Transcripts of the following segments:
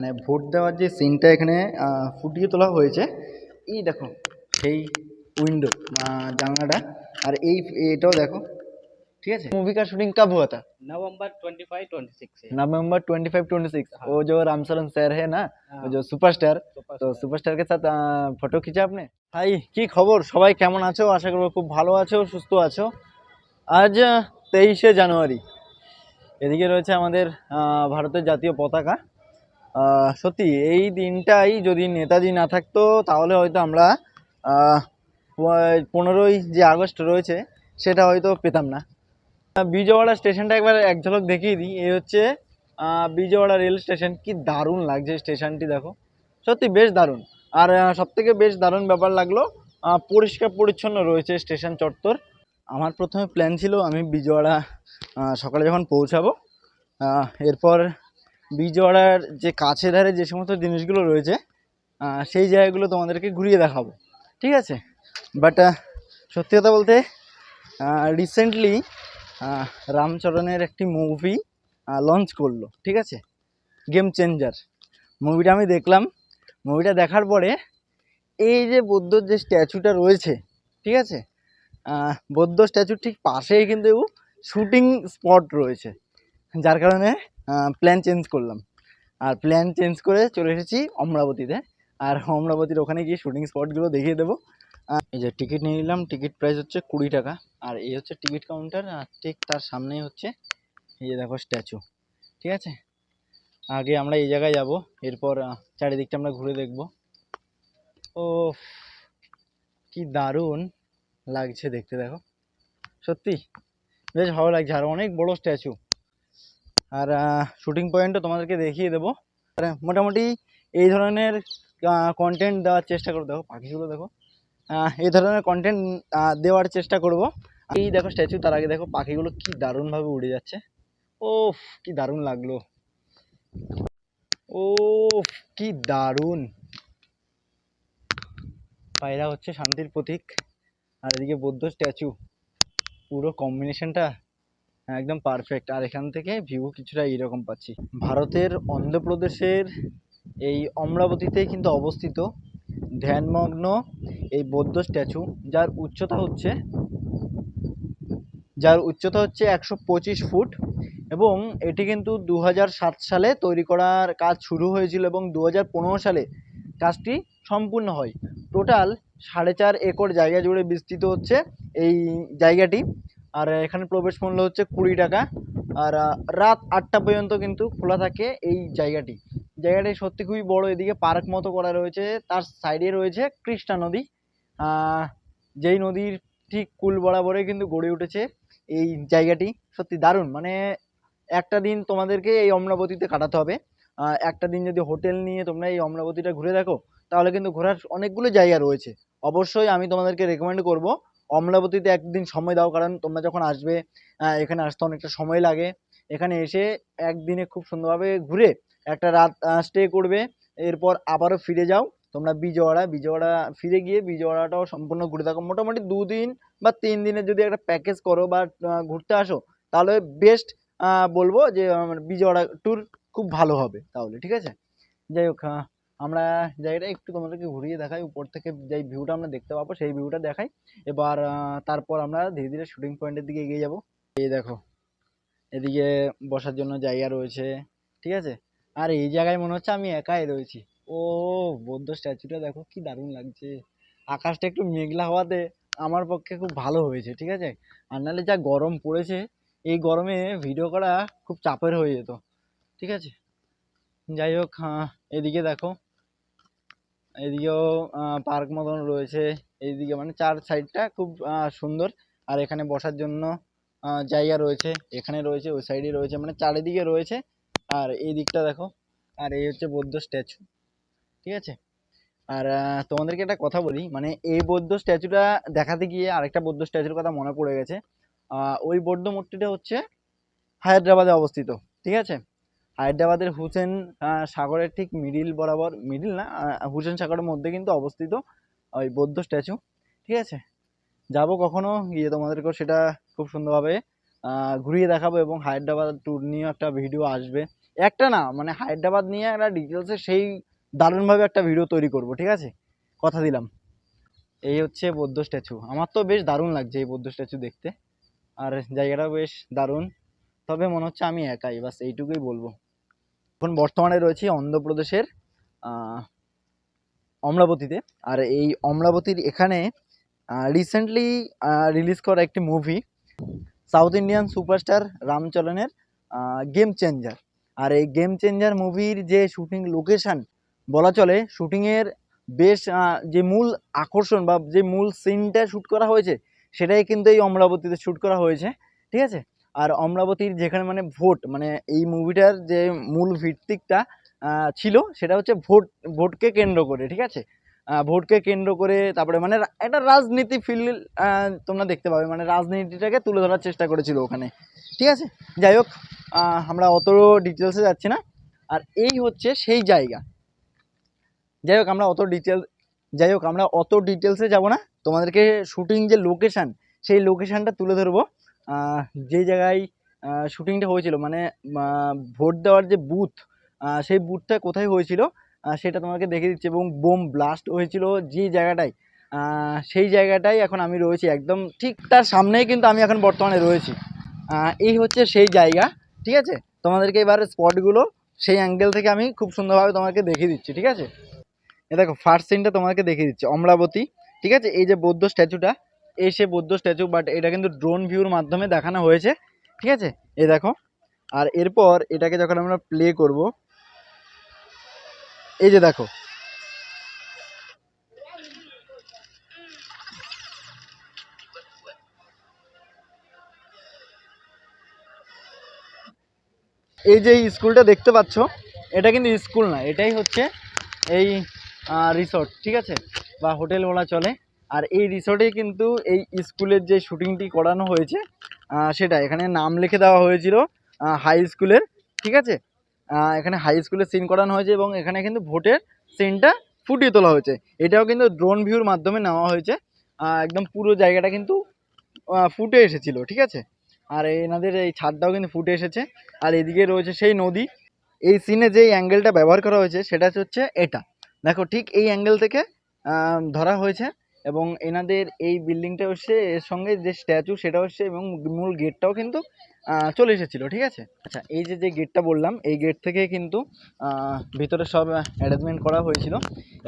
মানে ভোট দেওয়ার যে সিনটা এখানে আহ, ফুটিয়ে তোলা হয়েছে এই দেখো সেই উইন্ডো জানলাটা আর এই এটাও দেখো ঠিক আছে मूवी का शूटिंग कब हुआ था November twenty five twenty six November twenty five twenty six हाँ। वो जो रामचरण सर है ना हाँ। वो जो सुपरस्टार তো সুপারস্টার কে সাথে ফটো খিচে আপনি হাই কি খবর সবাই কেমন আছো আশা করবো খুব ভালো আছো সুস্থ আছো আজ তেইশে জানুয়ারি এদিকে রয়েছে আমাদের আহ, ভারতের জাতীয় পতাকা আহ, সত্যি, এই দিনটাই যদি নেতাজি না থাকতো, তাহলে হয়তো আমরা পনেরোই যে আগস্ট রয়েছে, সেটা হয়তো পেতাম না। বিজয়ওয়াড়া স্টেশনটা একবার এক ঝলক দেখিয়ে দিই। এই হচ্ছে বিজয়ওয়াড়া রেল স্টেশন। কি দারুণ লাগছে স্টেশনটি, দেখো। সত্যি বেশ দারুণ। আর সব থেকে বেশ দারুণ ব্যাপার লাগল পরিষ্কার পরিচ্ছন্ন রয়েছে স্টেশন চত্বর। আমার প্রথমে প্ল্যান ছিল আমি বিজয়ওয়াড়া সকালে যখন পৌঁছাবো এরপর বিজয়ওয়াড়ার যে কাছে ধারে যে সমস্ত জিনিসগুলো রয়েছে সেই জায়গাগুলো তোমাদেরকে ঘুরিয়ে দেখাবো। ঠিক আছে? বাট সত্যি কথা বলতে রিসেন্টলি রামচরণের একটি মুভি লঞ্চ করল। ঠিক আছে? গেম চেঞ্জার মুভিটা আমি দেখলাম। মুভিটা দেখার পরে, এই যে বৌদ্ধর যে স্ট্যাচুটা রয়েছে, ঠিক আছে? বৌদ্ধ স্ট্যাচুর ঠিক পাশেই কিন্তু শুটিং স্পট রয়েছে। যার কারণে প্ল্যান চেঞ্জ করলাম। আর প্ল্যান চেঞ্জ করে চলে এসেছি অমরাবতীতে। আর অমরাবতীর ওখানে গিয়ে শুটিং স্পটগুলো দেখিয়ে দেবো। এই যে টিকিট নিয়ে নিলাম টিকিট প্রাইস হচ্ছে কুড়ি টাকা। আর এই হচ্ছে টিকিট কাউন্টার আর ঠিক তার সামনেই হচ্ছে এই যে দেখো স্ট্যাচু ঠিক আছে? আগে আমরা এই জায়গায় যাব, এরপর চারিদিকটা আমরা ঘুরে দেখব। ও কি দারুণ লাগছে দেখতে দেখো। সত্যি, বেশ ভালো লাগছে। আর অনেক বড় স্ট্যাচু আর শুটিং পয়েন্টও তোমাদেরকে দেখিয়ে দেবো। আর, মোটামুটি এই ধরনের কন্টেন্ট দেওয়ার চেষ্টা করব দেখো, পাখিগুলো দেখো। এই ধরনের কন্টেন্ট দেওয়ার চেষ্টা করব। এই দেখো স্ট্যাচু তার আগে দেখো পাখিগুলো কি দারুণভাবে উড়ে যাচ্ছে। ও কি দারুণ লাগল। ও কি দারুণ। পায়রা হচ্ছে শান্তির প্রতীক। আর এদিকে বৌদ্ধ স্ট্যাচু পুরো কম্বিনেশনটা একদম পারফেক্ট আর এখান থেকে ভিউ কিছুটা এইরকম পাচ্ছি। ভারতের অন্ধ্রপ্রদেশের এই অমরাবতীতে কিন্তু অবস্থিত ধ্যানমগ্ন এই বৌদ্ধ স্ট্যাচু, যার উচ্চতা হচ্ছে, যার উচ্চতা হচ্ছে একশো পঁচিশ ফুট এবং এটি কিন্তু দু সালে তৈরি করার কাজ শুরু হয়েছিল এবং দু হাজার পনেরো সালে কাজটি সম্পূর্ণ হয়। টোটাল সাড়ে চার একর জায়গা জুড়ে বিস্তৃত হচ্ছে এই জায়গাটি। আর এখানে প্রবেশ মূল্য হচ্ছে কুড়ি টাকা। আর রাত আটটা পর্যন্ত কিন্তু খোলা থাকে এই জায়গাটি। জায়গাটি সত্যি খুবই বড়, এদিকে পার্ক মতো করা রয়েছে, তার সাইডে রয়েছে কৃষ্ণা নদী। যেই নদীর ঠিক কুল বরাবরে কিন্তু গড়ে উঠেছে এই জায়গাটি। সত্যি দারুণ মানে একটা দিন তোমাদেরকে এই অমরাবতীতে কাটাতে হবে। একটা দিন যদি হোটেল নিয়ে তোমরা এই অমরাবতীটা ঘুরে দেখো, তাহলে কিন্তু ঘোরার অনেকগুলো জায়গা রয়েছে। অবশ্যই আমি তোমাদেরকে রেকমেন্ড করব অমরাবতীতে একদিন সময় দাও, কারণ তোমরা যখন আসবে এখানে আসতে অনেকটা সময় লাগে। এখানে এসে একদিনে খুব সুন্দরভাবে ঘুরে একটা রাত স্টে করবে। এরপর আবারও ফিরে যাও। তোমরা বিজয়ওয়াড়া বিজয়ওয়াড়া ফিরে গিয়ে বিজয়ওয়াড়াটাও সম্পূর্ণ ঘুরে থাকো। মোটামুটি দুদিন বা তিন দিনের যদি একটা প্যাকেজ করো বা ঘুরতে আসো, তাহলে বেস্ট বলব যে বিজয়ওয়াড়া ট্যুর খুব ভালো হবে তাহলে, ঠিক আছে? যাই হোক আমরা জায়গাটা একটু তোমাদেরকে ঘুরিয়ে দেখাই। উপর থেকে যেই ভিউটা আমরা দেখতে পাবো, সেই ভিউটা দেখাই। এবার তারপর আমরা ধীরে ধীরে শুটিং পয়েন্টের দিকে এগিয়ে যাব। এই দেখো, এদিকে বসার জন্য জায়গা রয়েছে, ঠিক আছে? আর এই জায়গায় মনে হচ্ছে আমি একাই রয়েছি। ও, বৌদ্ধ স্ট্যাচুটা দেখো কি দারুণ লাগছে। আকাশটা একটু মেঘলা হওয়াতে আমার পক্ষে খুব ভালো হয়েছে, ঠিক আছে? আর নাহলে যা গরম পড়েছে, এই গরমে ভিডিও করা খুব চাপের হয়ে যেত, ঠিক আছে? যাই হোক এদিকে দেখো এদিকেও পার্ক মতন রয়েছে। এইদিকে মানে চার সাইডটা খুব সুন্দর। আর এখানে বসার জন্য জায়গা রয়েছে। এখানে রয়েছে, ওই সাইডে রয়েছে। মানে চারিদিকে রয়েছে। আর এই দিকটা দেখো। আর এই হচ্ছে বৌদ্ধ স্ট্যাচু। ঠিক আছে? আর তোমাদেরকে একটা কথা বলি। মানে এই বৌদ্ধ স্ট্যাচুটা দেখাতে গিয়ে আরেকটা বৌদ্ধ স্ট্যাচুর কথা মনে পড়ে গেছে। ওই বৌদ্ধ মূর্তিটা হচ্ছে হায়দ্রাবাদে অবস্থিত। ঠিক আছে? হায়দ্রাবাদের হুসেন সাগরের ঠিক মিডিল বরাবর, মিডিল না হুসেন সাগরের মধ্যে কিন্তু অবস্থিত ওই বৌদ্ধ স্ট্যাচু, ঠিক আছে? যাব কখনো গিয়ে তোমাদেরকেও সেটা খুব সুন্দরভাবে ঘুরিয়ে দেখাবো এবং হায়দ্রাবাদ ট্যুর নিয়েও একটা ভিডিও আসবে। একটা না মানে হায়দ্রাবাদ নিয়ে একটা ডিটেলসে সেই দারুণভাবে একটা ভিডিও তৈরি করব, ঠিক আছে? কথা দিলাম। এই হচ্ছে বৌদ্ধ স্ট্যাচু। আমার তো বেশ দারুণ লাগছে এই বৌদ্ধ স্ট্যাচু দেখতে। আর জায়গাটাও বেশ দারুণ। তবে মনে হচ্ছে আমি একাই, বাস এইটুকুই বলব। এখন বর্তমানে রয়েছি অন্ধ্রপ্রদেশের অমরাবতীতে। আর এই অমরাবতীর এখানে রিসেন্টলি রিলিজ করা একটি মুভি সাউথ ইন্ডিয়ান সুপারস্টার রামচরণের গেম চেঞ্জার আর এই গেম চেঞ্জার মুভির যে শুটিং লোকেশন বলা চলে শুটিংয়ের বেশ যে মূল আকর্ষণ বা যে মূল সিনটা শ্যুট করা হয়েছে, সেটাই কিন্তু এই অমরাবতীতে শ্যুট করা হয়েছে। ঠিক আছে? আর অমরাবতীর যেখানে মানে ভোট মানে এই মুভিটার যে মূল ভিত্তিকটা ছিল সেটা হচ্ছে ভোট, ভোটকে কেন্দ্র করে, ঠিক আছে? ভোটকে কেন্দ্র করে তারপরে মানে একটা রাজনীতি ফিল তোমরা দেখতে পাবে মানে রাজনীতিটাকে তুলে ধরার চেষ্টা করেছিল ওখানে, ঠিক আছে? যাই হোক আমরা অত ডিটেলসে যাচ্ছি না। আর এই হচ্ছে সেই জায়গা। যাই হোক, আমরা অত ডিটেলস যাই হোক, আমরা অত ডিটেলসে যাব না। তোমাদেরকে শুটিং যে লোকেশান সেই লোকেশানটা তুলে ধরবো। যে জায়গায় শুটিংটা হয়েছিল মানে ভোট দেওয়ার যে বুথ সেই বুথটা কোথায় হয়েছিল সেটা তোমাকে দেখে দিচ্ছি এবং বোম ব্লাস্ট হয়েছিল যে জায়গাটায়। সেই জায়গাটায় এখন আমি রয়েছি একদম ঠিক তার সামনেই কিন্তু আমি এখন বর্তমানে রয়েছি। এই হচ্ছে সেই জায়গা, ঠিক আছে? তোমাদেরকে এবার স্পটগুলো সেই অ্যাঙ্গেল থেকে আমি খুব সুন্দরভাবে তোমাকে দেখিয়ে দিচ্ছি, ঠিক আছে? এ দেখো ফার্স্ট সিনটা তোমাকে দেখিয়ে দিচ্ছি, অমরাবতী, ঠিক আছে? এই যে বৌদ্ধ স্ট্যাচুটা এই সে বৌদ্ধ স্ট্যাচু বাট এটা কিন্তু ড্রোন ভিউর মাধ্যমে দেখানো হয়েছে, ঠিক আছে? এই দেখো, আর এরপর এটাকে যখন আমরা প্লে করব, এই যে দেখো। এই যে স্কুলটা দেখতে পাচ্ছ, এটা কিন্তু স্কুল না, এটাই হচ্ছে এই রিসর্ট ঠিক আছে? বা হোটেল বলা চলে। আর এই রিসর্টে কিন্তু এই স্কুলের যে শুটিংটি করানো হয়েছে সেটা এখানে নাম লিখে দেওয়া হয়েছিল হাই স্কুলের, ঠিক আছে? এখানে হাই স্কুলের সিন করানো হয়েছে এবং এখানে কিন্তু ভোটের সিনটা ফুটিয়ে তোলা হয়েছে। এটাও কিন্তু ড্রোন ভিউর মাধ্যমে নেওয়া হয়েছে। একদম পুরো জায়গাটা কিন্তু ফুটে এসেছিল, ঠিক আছে? আর এনাদের এই ছাদটাও কিন্তু ফুটে এসেছে। আর এদিকে রয়েছে সেই নদী। এই সিনে যে অ্যাঙ্গেলটা ব্যবহার করা হয়েছে, সেটা হচ্ছে এটা। দেখো, ঠিক এই অ্যাঙ্গেল থেকে ধরা হয়েছে এবং এনাদের এই বিল্ডিংটা হচ্ছে এর সঙ্গে যে স্ট্যাচু সেটা হচ্ছে এবং মূল গেটটাও কিন্তু চলে এসেছিল, ঠিক আছে? আচ্ছা এই যে যে গেটটা বললাম, এই গেট থেকে কিন্তু ভিতরে সব অ্যারেঞ্জমেন্ট করা হয়েছিল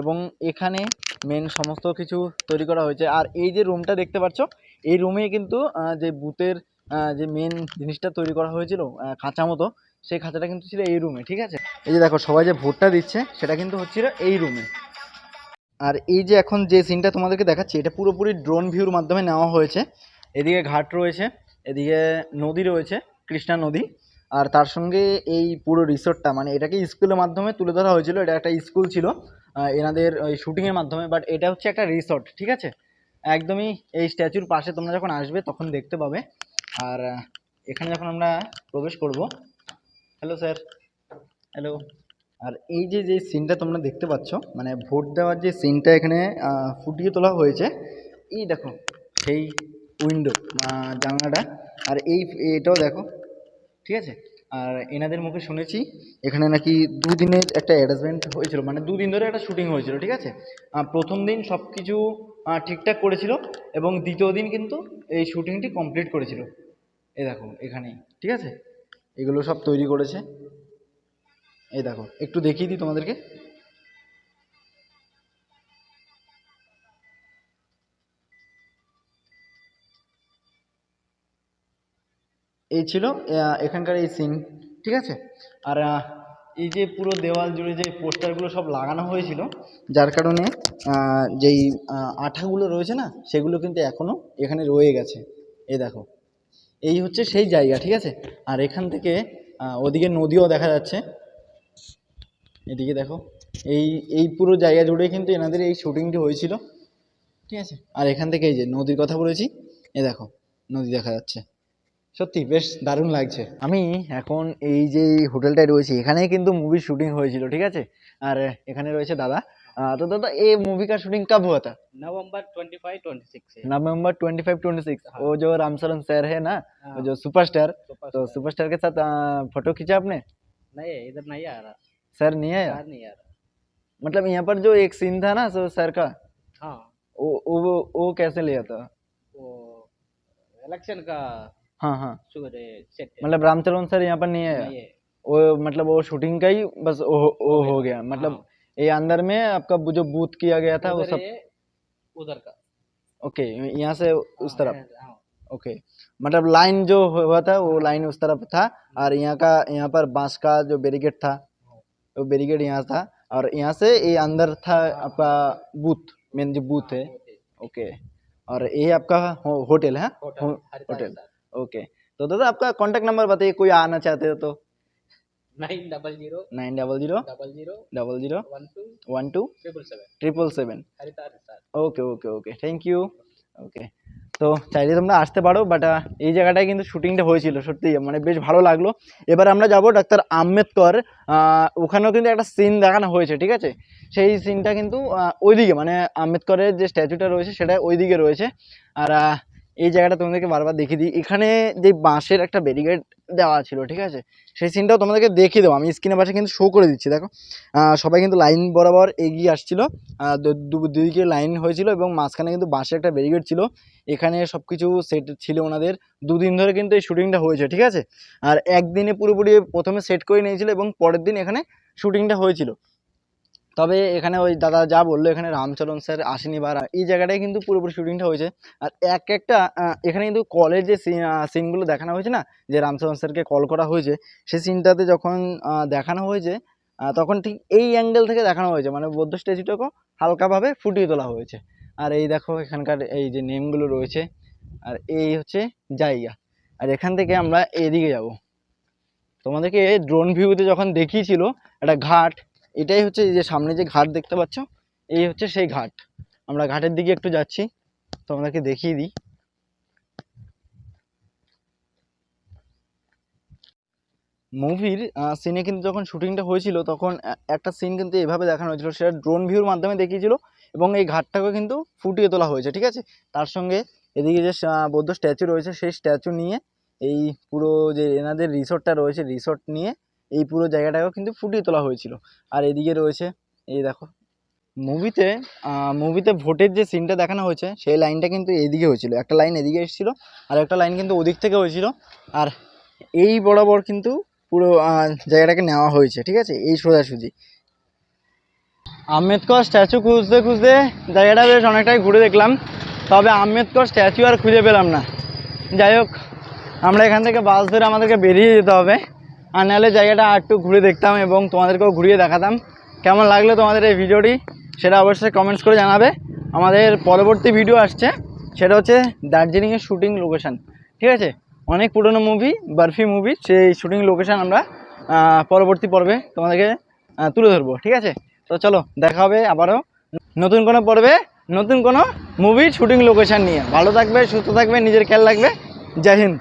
এবং এখানে মেন সমস্ত কিছু তৈরি করা হয়েছে। আর এই যে রুমটা দেখতে পাচ্ছ, এই রুমে কিন্তু যে বুথের যে মেন জিনিসটা তৈরি করা হয়েছিল খাঁচা মতো, সেই খাঁচাটা কিন্তু ছিল এই রুমে ঠিক আছে? এই যে দেখো, সবাই যে ভোটটা দিচ্ছে, সেটা কিন্তু হচ্ছিল এই রুমে আর এই যে এখন যে সিনটা তোমাদেরকে দেখাচ্ছি, এটা পুরোপুরি ড্রোন ভিউর মাধ্যমে নেওয়া হয়েছে। এদিকে ঘাট রয়েছে, এদিকে নদী রয়েছে, কৃষ্ণা নদী। আর তার সঙ্গে এই পুরো রিসোর্টটা মানে এটাকে স্কুলের মাধ্যমে তুলে ধরা হয়েছিল, এটা একটা স্কুল ছিল এনাদের ওই শুটিংয়ের মাধ্যমে বাট এটা হচ্ছে একটা রিসর্ট ঠিক আছে? একদমই এই স্ট্যাচুর পাশে তোমরা যখন আসবে, তখন দেখতে পাবে। আর এখানে যখন আমরা প্রবেশ করব হ্যালো স্যার হ্যালো আর এই যে যে সিনটা তোমরা দেখতে পাচ্ছ মানে ভোট দেওয়ার যে সিনটা এখানে ফুটিয়ে তোলা হয়েছে, এই দেখো, সেই উইন্ডো জানলাটা। আর এই, এটাও দেখো, ঠিক আছে? আর এনাদের মুখে শুনেছি, এখানে নাকি দুদিনের একটা অ্যারেঞ্জমেন্ট হয়েছিল মানে দুদিন ধরে একটা শুটিং হয়েছিল, ঠিক আছে? প্রথম দিন সব কিছু ঠিকঠাক করেছিল, এবং দ্বিতীয় দিন কিন্তু এই শুটিংটি কমপ্লিট করেছিল। এ দেখো, এখানেই, ঠিক আছে? এগুলো সব তৈরি করেছে। এই দেখো, একটু দেখিয়ে দিই তোমাদেরকে। এই ছিল এখানকার এই সিন ঠিক আছে? আর এই যে পুরো দেওয়াল জুড়ে যে পোস্টারগুলো সব লাগানো হয়েছিল, যার কারণে যেই আঠাগুলো রয়েছে না, সেগুলো কিন্তু এখনও এখানে রয়ে গেছে। এই দেখো, এই হচ্ছে সেই জায়গা, ঠিক আছে? আর এখান থেকে ওদিকে নদীও দেখা যাচ্ছে। এদিকে দেখো এই এই পুরো জায়গা জুড়ে কিন্তু এনাদের এই শুটিংটি হয়েছিল ঠিক আছে আর এখান থেকে এই যে নদীর কথা বলেছি এ দেখো নদী দেখা যাচ্ছে সত্যি বেশ দারুণ লাগছে আমি এখন এই যে হোটেলটায় রয়েছি এখানেই কিন্তু মুভির শুটিং হয়েছিল ঠিক আছে আর এখানে রয়েছে দাদা আহ, তো দাদা এই मूवी का शूटिंग कब हुआ था नवंबर 25 26 से नवंबर 25 26 हाँ। वो जो रामचरण सर है ना हाँ, वो जो सुपरस्टार सुपर तो स्टार। सुपरस्टार के साथ फोटो खींचा आपने नहीं इधर नहीं आ रहा सर नहीं आया? कार नहीं आ रहा। मतलब यहाँ पर जो एक सीन था ना सो सर का हाँ। वो वो वो कैसे लिया था? वो इलेक्शन का हाँ हाँ। है मतलब रामचरण सर यहाँ पर नहीं आया? वो मतलब वो शूटिंग का ही बस वो, वो हो गया। मतलब हाँ, ये अंदर में आपका जो बूथ किया गया था वो सब उधर का। ओके यहाँ से उस हाँ, तरफ़ हाँ, ओके मतलब लाइन जो हुआ था वो लाइन उस तरफ़ था और यहाँ का यहाँ पर बाँस का जो बैरिकेड था। वो बैरिकेड यहाँ था और यहाँ से ये अंदर था आपका बूथ मेन जो बूथ है। ओके और ये आपका होटल है हाँ? होटल, ओके तो दादा आपका कॉन्टेक्ट नंबर बताइए कोई आना चाहते हो तो। Nine double zero nine double zero double zero double zero one two one two triple seven triple seven okay okay okay thank you okay তো চাইলে তোমরা আসতে পারো বাট এই জায়গাটায় কিন্তু শুটিংটা হয়েছিল, সত্যি মানে বেশ ভালো লাগল। এবার আমরা যাব ডাক্তার আম্বেদকর ওখানেও কিন্তু একটা সিন দেখানো হয়েছে, ঠিক আছে? সেই সিনটা কিন্তু ওইদিকে মানে আম্বেদকরের যে স্ট্যাচুটা রয়েছে, সেটা ওইদিকে রয়েছে। আর এই জায়গাটা তোমাদেরকে বারবার দেখিয়ে দিই। এখানে যে বাঁশের একটা ব্যারিকেড দেওয়া ছিল, ঠিক আছে? সেই সিনটাও তোমাদেরকে দেখিয়ে দেবো। আমি স্ক্রিনের পাশে কিন্তু শো করে দিচ্ছি, দেখো। সবাই কিন্তু লাইন বরাবর এগিয়ে আসছিল। দুদিকে লাইন হয়েছিল এবং মাঝখানে কিন্তু বাঁশের একটা ব্যারিকেড ছিল। এখানে সব কিছু সেট ছিল ওনাদের। দুদিন ধরে কিন্তু এই শুটিংটা হয়েছে, ঠিক আছে? আর একদিনে পুরোপুরি প্রথমে সেট করে নিয়েছিল এবং পরের দিন এখানে শুটিংটা হয়েছিল। তবে এখানে ওই দাদা যা বলল, এখানে রামচরণ স্যার আসেনি বা এই জায়গাটায় কিন্তু পুরোপুরি শুটিংটা হয়েছে। আর এক একটা এখানে কিন্তু কলের যে সিনগুলো দেখানো হয়েছে না, যে রামচরণ স্যারকে কল করা হয়েছে সেই সিনটাতে যখন দেখানো হয়েছে তখন ঠিক এই অ্যাঙ্গেল থেকে দেখানো হয়েছে। মানে বৌদ্ধ স্ট্যাচুটাকে হালকাভাবে ফুটিয়ে তোলা হয়েছে। আর এই দেখো এখানকার এই যে নেমগুলো রয়েছে, আর এই হচ্ছে জায়গা। আর এখান থেকে আমরা এদিকে যাব। তোমাদেরকে ড্রোন ভিউতে যখন দেখিয়েছিল, একটা ঘাট এটাই হচ্ছে যে সামনে যে ঘাট দেখতে পাচ্ছ, এই হচ্ছে সেই ঘাট। আমরা ঘাটের দিকে একটু যাচ্ছি তোমাদেরকে দেখিয়ে দিই। মুভির সিনে কিন্তু যখন শুটিংটা হয়েছিল, তখন একটা সিন কিন্তু এভাবে দেখানো হয়েছিল, সেটা ড্রোন ভিউর মাধ্যমে দেখিয়েছিল এবং এই ঘাটটাকে কিন্তু ফুটিয়ে তোলা হয়েছে, ঠিক আছে? তার সঙ্গে এদিকে যে বৌদ্ধ স্ট্যাচু রয়েছে, সেই স্ট্যাচু নিয়ে এই পুরো যে এনাদের রিসোর্টটা রয়েছে রিসোর্ট নিয়ে এই পুরো জায়গাটাকেও কিন্তু ফুটিয়ে তোলা হয়েছিল। আর এদিকে রয়েছে, এই দেখো মুভিতে মুভিতে ভোটের যে সিনটা দেখানো হয়েছে, সেই লাইনটা কিন্তু এদিকে হয়েছিল। একটা লাইন এদিকে এসেছিল, আর একটা লাইন কিন্তু ওদিক থেকে হয়েছিল। আর এই বরাবর কিন্তু পুরো জায়গাটাকে নেওয়া হয়েছে, ঠিক আছে? এই সোজাসুজি। আম্বেদকর স্ট্যাচু খুঁজতে খুঁজতে জায়গাটা বেশ অনেকটাই ঘুরে দেখলাম, তবে আম্বেদকর স্ট্যাচু আর খুঁজে পেলাম না। যাই হোক, আমরা এখান থেকে বাস ধরে আমাদেরকে বেরিয়ে যেতে হবে। আর নাহলে জায়গাটা আর একটু ঘুরে দেখতাম এবং তোমাদেরকেও ঘুরিয়ে দেখাতাম। কেমন লাগল তোমাদের এই ভিডিওটি? সেটা অবশ্যই কমেন্টস করে জানাবে। আমাদের পরবর্তী ভিডিও আসছে। সেটা হচ্ছে দার্জিলিংয়ের শুটিং লোকেশান ঠিক আছে? অনেক পুরনো মুভি বার্ফি মুভি সেই শুটিং লোকেশান আমরা পরবর্তী পর্বে তোমাদেরকে তুলে ধরবো। ঠিক আছে? তো চলো, দেখা হবে আবারও নতুন কোনো পর্বে, নতুন কোনো মুভির শুটিং লোকেশান নিয়ে। ভালো থাকবে, সুস্থ থাকবে, নিজের খেয়াল রাখবে। জয় হিন্দ।